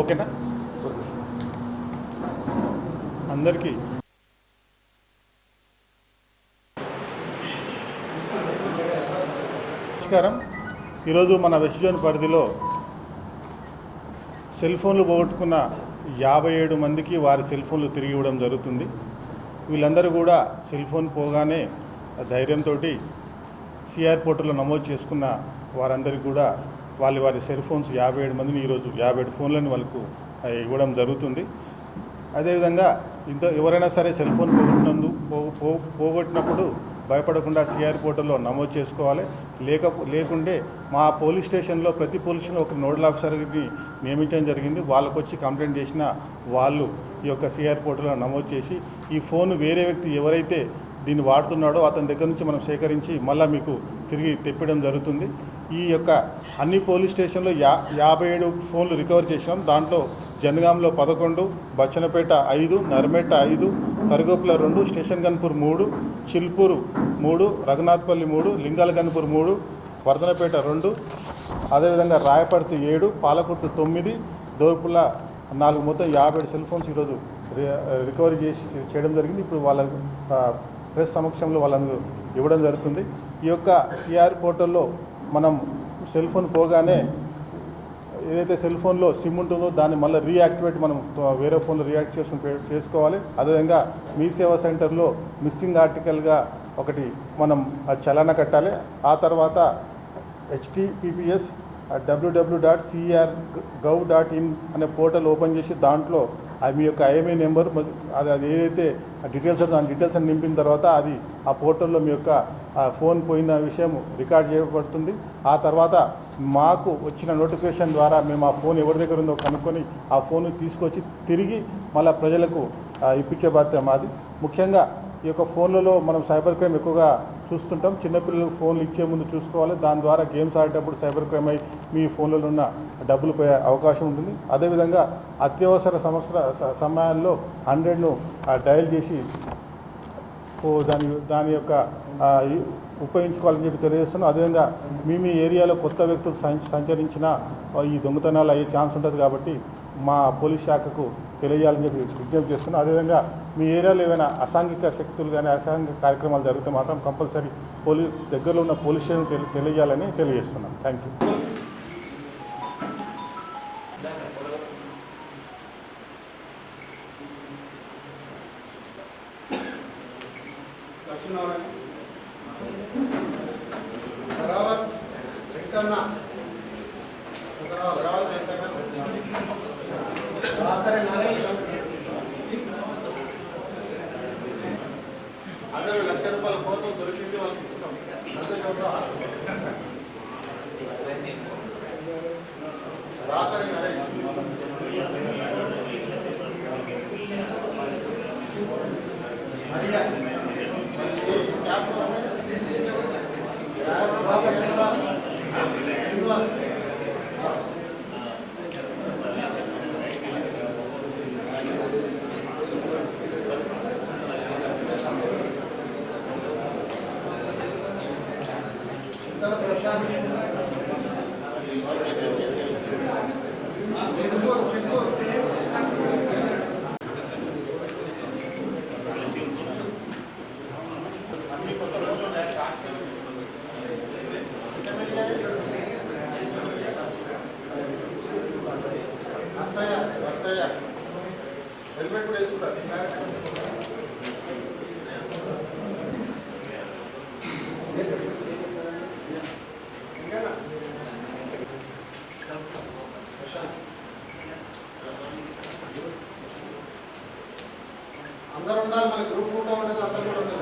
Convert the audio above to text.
ఓకేనా? అందరికీ నమస్కారం. ఈరోజు మన వెస్ట్ జోన్ పరిధిలో సెల్ ఫోన్లు పోగొట్టుకున్న యాభై ఏడు మందికి వారి సెల్ ఫోన్లు తిరిగి ఇవ్వడం జరుగుతుంది. వీళ్ళందరూ కూడా సెల్ ఫోన్ పోగానే ధైర్యంతో సిఆర్ పోర్టల్లో నమోదు చేసుకున్న వారందరికీ కూడా వాళ్ళ వారి సెల్ ఫోన్స్ యాభై ఏడు మందిని ఈరోజు యాభై ఏడు ఫోన్లను వాళ్ళకు ఇవ్వడం జరుగుతుంది. అదేవిధంగా ఇంత ఎవరైనా సరే సెల్ ఫోన్ పోగొట్టినందు పో- పోగొట్టినప్పుడు భయపడకుండా సిఆర్ పోర్టల్లో నమోదు చేసుకోవాలి. లేక లేకుంటే మా పోలీస్ స్టేషన్లో ప్రతి పోలీస్ స్టేషన్లో ఒక నోడల్ ఆఫీసర్ని నియమించడం జరిగింది. వాళ్ళకు వచ్చి కంప్లైంట్ చేసిన వాళ్ళు ఈ యొక్క సిఆర్ పోర్టల్లో నమోదు చేసి ఈ ఫోన్ వేరే వ్యక్తి ఎవరైతే దీన్ని వాడుతున్నాడో అతని దగ్గర నుంచి మనం సేకరించి మళ్ళీ మీకు తిరిగి తెప్పడం జరుగుతుంది. ఈ యొక్క అన్ని పోలీస్ స్టేషన్లో యా యాభై ఏడు ఫోన్లు రికవర్ చేసినాం దాంట్లో జనగాంలో పదకొండు బచ్చనపేట ఐదు నర్మేట ఐదు తరగోపుల రెండు స్టేషన్ గన్పూర్ మూడు చిల్పూరు మూడు రఘునాథ్పల్లి మూడు లింగాలగన్పూర్ మూడు వర్ధనపేట రెండు అదేవిధంగా రాయపర్తి ఏడు పాలకుర్తి తొమ్మిది దోర్పుల నాలుగు మొత్తం యాభై ఏడు సెల్ ఫోన్స్ ఈరోజు రి- రికవరీ చేసి చేయడం జరిగింది. ఇప్పుడు వాళ్ళ ప్రెస్ సమక్షంలో వాళ్ళందరూ ఇవ్వడం జరుగుతుంది. ఈ యొక్క సిఆర్ పోర్టల్లో మనం సెల్ ఫోన్ పోగానే ఏదైతే సెల్ ఫోన్లో సిమ్ ఉంటుందో దాన్ని మళ్ళీ రీయాక్టివేట్ మనం వేరే ఫోన్లో రియాక్ట్ చేసుకుని పే- చేసుకోవాలి. అదేవిధంగా మీ సేవా సెంటర్లో మిస్సింగ్ ఆర్టికల్గా ఒకటి మనం ఆ చలన కట్టాలి. ఆ తర్వాత HTTPS WW dot CR gov dot in అనే పోర్టల్ ఓపెన్ చేసి దాంట్లో అది మీ యొక్క ఐఎంఐ నెంబర్ అది అది ఏదైతే ఆ డీటెయిల్స్ దాని డీటెయిల్స్ అని నింపిన తర్వాత అది ఆ పోర్టల్లో మీ యొక్క ఆ ఫోన్ పోయిన విషయం రికార్డ్ చేయబడుతుంది. ఆ తర్వాత మాకు వచ్చిన నోటిఫికేషన్ ద్వారా మేము ఆ ఫోన్ ఎవరి దగ్గర ఉందో కనుక్కొని ఆ ఫోన్ తీసుకొచ్చి తిరిగి మళ్ళీ ప్రజలకు ఇప్పించే బాధ్యత మాది. ముఖ్యంగా ఈ యొక్క ఫోన్లలో మనం సైబర్ క్రైమ్ ఎక్కువగా చూస్తుంటాం. చిన్నపిల్లలకు ఫోన్లు ఇచ్చే ముందు చూసుకోవాలి. దాని ద్వారా గేమ్స్ ఆడేటప్పుడు సైబర్ క్రైమ్ అయి మీ ఫోన్లలో ఉన్న డబ్బులు పోయే అవకాశం ఉంటుంది. అదేవిధంగా అత్యవసర సంవత్సర సమయాల్లో హండ్రెడ్ను డయల్ చేసి దాని దాని యొక్క ఉపయోగించుకోవాలని చెప్పి తెలియజేస్తున్నాం. అదేవిధంగా మీ మీ ఏరియాలో కొత్త వ్యక్తులు సంచరించిన ఈ దొంగతనాలు అయ్యే ఛాన్స్ ఉంటుంది కాబట్టి మా పోలీస్ శాఖకు తెలియాలని చెప్పి విజ్ఞప్తి చేస్తున్నాం. అదేవిధంగా మీ ఏరియాలో ఏమైనా అసాంఘిక శక్తులు కానీ అసాంఘిక కార్యక్రమాలు జరిగితే మాత్రం కంపల్సరీ పోలీ దగ్గరలో ఉన్న పోలీస్ స్టేషన్ తెలి తెలియజేయాలని తెలియజేస్తున్నాం. థ్యాంక్ యూ రావత్ నరేష్ అందరూ లక్ష రూపాయల ఫోన్ దొరికింది వాళ్ళకి ఇస్తున్నాం సంతోషంలో Gracias. అందరూ ఉండాలి మన గ్రూప్ ఫోటో ఉండదు అందరూ కూడా ఉండదు